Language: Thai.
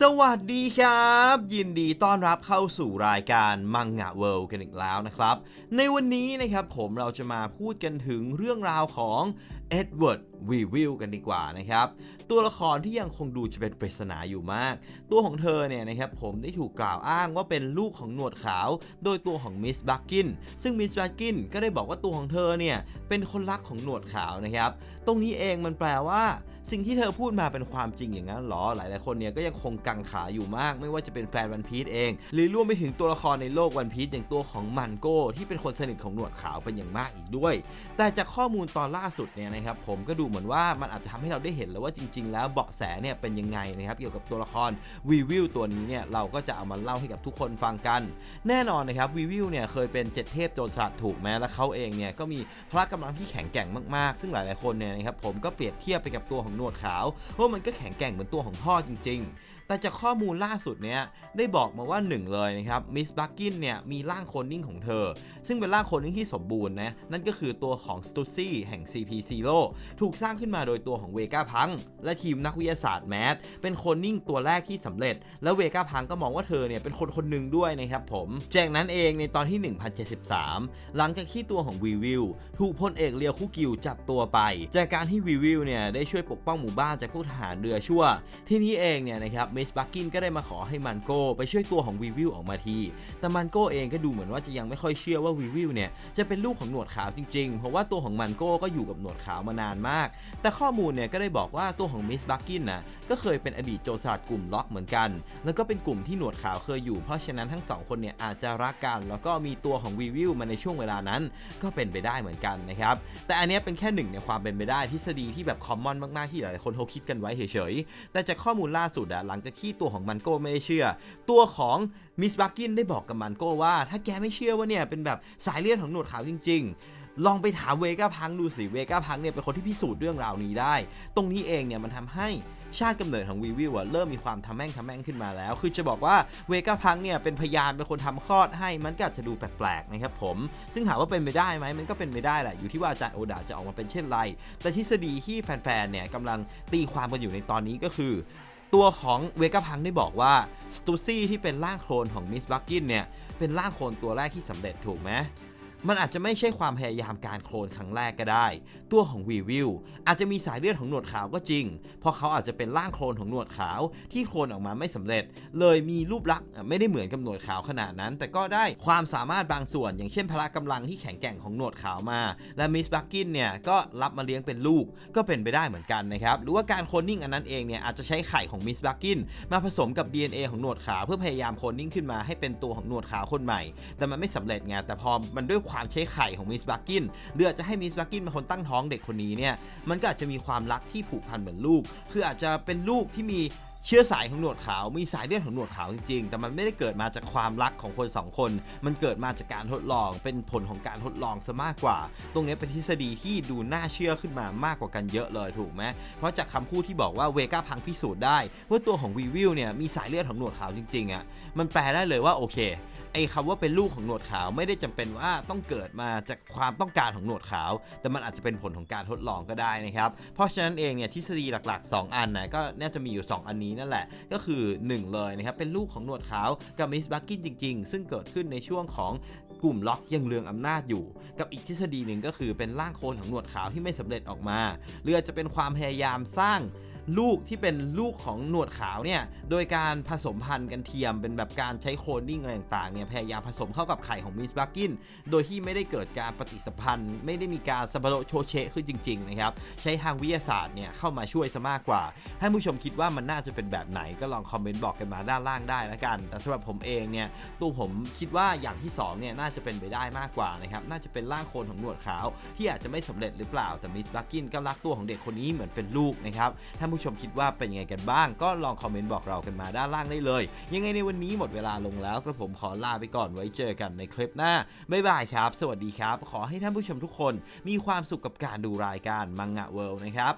สวัสดีครับ ยินดีต้อนรับเข้าสู่รายการมังงะเวิลด์กันอีกแล้วนะครับ ในวันนี้นะครับผมเราจะมาพูดกันถึงเรื่องราวของ เอ็ดเวิร์ดวีวิลกันดีกว่านะครับ ตัวละครที่ยังคงดูจะเป็นปริศนาอยู่มาก ตัวของเธอเนี่ยนะครับผมได้ถูกกล่าวอ้างว่าเป็นลูกของหนวดขาว โดยตัวของมิสบักกินซึ่งมิสบักกินก็ได้บอกว่าตัวของเธอเนี่ยเป็นคนรักของหนวดขาวนะครับ ตรงนี้เองมันแปลว่าสิ่งที่เธอพูดมาเป็นความจริงอย่างนั้นหรอ หลายๆคนเนี่ยก็ยังคงกังขาอยู่มาก ไม่ว่าจะเป็นแฟนวันพีซเอง หรือรวมไปถึงตัวละครในโลกวันพีซอย่างตัวของมันโก้ที่เป็นคนสนิทของหนวดขาวเป็นอย่างมากอีกด้วย แต่จากข้อมูลตอนล่าสุดเนี่ยนะครับผมก็ดูเหมือนว่ามันอาจจะทำให้เราได้เห็นแล้วว่าจริง ๆ แล้วเบาะแสเนี่ยเป็นยังไงนะครับเกี่ยวกับตัวละครวีวิลตัวนี้เนี่ยเราก็จะเอามาเล่าให้กับทุกคนฟังกัน แน่นอนนะครับวีวิลเนี่ยเคยเป็นเจ็ดเทพโจรสลัดถูกไหมและเขาเองเนี่ยก็มีพละกำลังที่แข็งแกร่งมากๆ ซึ่งหลายๆคนเนี่ยนะครับผมก็เปรียบเทียบไปกับตัวของหนวดขาวว่ามันก็แข็งแกร่งเหมือนตัวของพ่อจริง ๆ แต่จากข้อมูลล่าสุดเนี่ยได้บอกมาว่าหนึ่งเลยนะครับมิสบักกินเนี่ยมีร่างโคลนนิ่งของเธอ ซึ่งเป็นร่างโคลนนิ่งที่สมบูรณ์นะนั่นก็คือตัวของสตูซี่แห่ง CP0 ถูกสร้างขึ้นมาโดยตัวของเวก้าพังและทีมนักวิทยาศาสตร์แมสเป็นคนนิ่งตัวแรกที่สำเร็จ แล้วเวก้าพังก็มองว่าเธอเนี่ยเป็นคนคนหนึ่งด้วยนะครับผม จากนั้นเองในตอนที่ 1073 หลังจากที่ตัวของวีวิลถูกพลเอกเรียวคุกิวจับตัวไป จากการที่วีวิลเนี่ยได้ช่วยปกป้องหมู่บ้านจากพวกทหารเรือชั่ว ที่นี้เองเนี่ยนะครับมิสบักกินก็ได้มาขอให้มันโก้ไปช่วยตัวของวีวิลออกมาที แต่มันโก้เองก็ดูเหมือนว่าจะยังไม่ค่อยเชื่อว่าวีวิลเนี่ยจะเป็นลูกของหนวดขาวจริงๆ เพราะว่าตัวของมันโกก็อยู่กับหนวดขาวมานานมาก แต่ข้อมูลเนี่ยก็ได้บอกว่าตัวของมิสบักกินนะก็เคยเป็นอดีตโจรสลัดกลุ่มล็อกเหมือนกัน แล้วก็เป็นกลุ่มที่หนวดขาวเคยอยู่ เพราะฉะนั้นทั้งสองคนเนี่ยอาจจะรักกัน แล้วก็มีตัวของวีวิลมาในช่วงเวลานั้น ก็เป็นไปได้เหมือนกันนะครับ แต่อันนี้เป็นแค่หนึ่งในความเป็นไปได้ทฤษฎีที่แบบคอมมอนมากๆที่หลายๆคนเขาคิดกันไว้เฉยๆ แต่จากข้อมูลล่าสุดอะหลังจากที่ตัวของมันโก้ไม่ได้เชื่อ ตัวของมิสบักกินได้บอกกับมันโก้ว่า ถ้าแกไม่เชื่อว่าเนี่ยเป็นแบบสายเลือดของหนวดขาวจริง ๆ ลองไปถามเวก้าพังดูสิเวก้าพังเนี่ยเป็นคนที่พิสูจน์เรื่องราวนี้ได้ ตรงนี้เองเนี่ยมันทำให้ชาติกำเนิดของวีวิวอะเริ่มมีความทำแม่งทำแม่งขึ้นมาแล้ว คือจะบอกว่าเวก้าพังเนี่ยเป็นพยานเป็นคนทำคลอดให้มันก็อาจจะดูแปลกๆนะครับผม ซึ่งถามว่าเป็นไปได้ไหมมันก็เป็นไปได้แหละอยู่ที่ว่าอาจารย์โอดาจะออกมาเป็นเช่นไร แต่ทฤษฎีที่แฟนๆเนี่ยกำลังตีความกันอยู่ในตอนนี้ก็คือ ตัวของเวก้าพังได้บอกว่าสตูซี่ที่เป็นร่างโคลนของมิสบักกินเนี่ยเป็นร่างโคลนตัวแรกที่สำเร็จถูกไหม มันอาจจะไม่ใช่ความพยายามการโคลนครั้งแรกก็ได้ ตัวของวีวิลอาจจะมีสายเลือดของหนวดขาวก็จริง เพราะเขาอาจจะเป็นร่างโคลนของหนวดขาวที่โคลนออกมาไม่สำเร็จ เลยมีรูปลักษณ์ไม่ได้เหมือนกับหนวดขาวขนาดนั้น แต่ก็ได้ความสามารถบางส่วน อย่างเช่นพละกำลังที่แข็งแกร่งของหนวดขาวมา และมิสบักกินเนี่ยก็รับมาเลี้ยงเป็นลูกก็เป็นไปได้เหมือนกันนะครับ หรือว่าการโคลนนิ่งอันนั้นเองเนี่ยอาจจะใช้ไข่ของมิสบักกินมาผสมกับ DNA ของหนวดขาวเพื่อพยายามโคลนนิ่งขึ้นมาให้เป็นตัวของหนวดขาวคนใหม่ แต่มันไม่สำเร็จไงแต่พอมันด้วยความใช้ไข่ของมิสบักกินเรืออาจจะให้มิสบักกินเป็นคนตั้งท้องเด็กคนนี้เนี่ยมันก็อาจจะมีความรักที่ผูกพันเหมือนลูก คืออาจจะเป็นลูกที่มี เชื้อสายของหนวดขาวมีสายเลือดของหนวดขาวจริงๆ แต่มันไม่ได้เกิดมาจากความรักของคนสองคน มันเกิดมาจากการทดลอง เป็นผลของการทดลองซะมากกว่า ตรงนี้เป็นทฤษฎีที่ดูน่าเชื่อขึ้นมามากกว่ากันเยอะเลยถูกไหมเพราะจากคำพูดที่บอกว่าเวก้าพังพิสูจน์ได้ว่าตัวของวีวิลเนี่ยมีสายเลือดของหนวดขาวจริงๆอะ่ะ มันแปลได้เลยว่าโอเคไอ้คำว่าเป็นลูกของหนวดขาวไม่ได้จำเป็นว่าต้องเกิดมาจากความต้องการของหนวดขาว แต่มันอาจจะเป็นผลของการทดลองก็ได้นะครับ เพราะฉะนั้นเองเนี่ยทฤษฎีหลักๆ 2 อันนะก็น่าจะมีอยู่ 2 อันนี้นั่นแหละ ก็คือ 1 เลยนะครับ เป็นลูกของหนวดขาวกับมิสบักกินจริง ๆ ซึ่งเกิดขึ้นในช่วงของกลุ่มล็อกยังเลืองอำนาจอยู่ กับอีกทฤษฎีหนึ่งก็คือเป็นร่างโคลนของหนวดขาวที่ไม่สำเร็จออกมาหรืออาจจะเป็นความพยายามสร้าง ลูกที่เป็นลูกของหนวดขาวเนี่ยโดยการผสมพันธุ์กันเทียมเป็นแบบการใช้โคลนนิ่งอะไรต่างๆเนี่ยพยายามผสมเข้ากับไข่ของมิสบักกินโดยที่ไม่ได้เกิดการปฏิสัมพันธ์ ไม่ได้มีการสปาโรโชเชขึ้นจริงๆนะครับใช้ทางวิทยาศาสตร์เนี่ยเข้ามาช่วยซะมากกว่าท่านผู้ชมคิดว่ามันน่าจะเป็นแบบไหนก็ลองคอมเมนต์บอกกันมาด้านล่างได้แล้วกัน แต่สำหรับผมเองเนี่ยตัวผมคิดว่าอย่างที่สองเนี่ยน่าจะเป็นไปได้มากกว่านะครับน่าจะเป็นร่างโคลนของหนวดขาว ที่อาจจะไม่สำเร็จหรือเปล่าแต่มิสบักกินก็รักตัวของเด็กคนนี้เหมือนเป็นลูกนะครับท่าผู้ชมคิดว่าเป็นยังไงกันบ้าง ก็ลองคอมเมนต์บอกเรากันมาด้านล่างได้เลย ยังไงในวันนี้หมดเวลาลงแล้วกระผมขอลาไปก่อนไว้เจอกันในคลิปหน้าบ๊ายบายครับ สวัสดีครับ ขอให้ท่านผู้ชมทุกคน มีความสุขกับการดูรายการมังงะเวิลด์นะครับ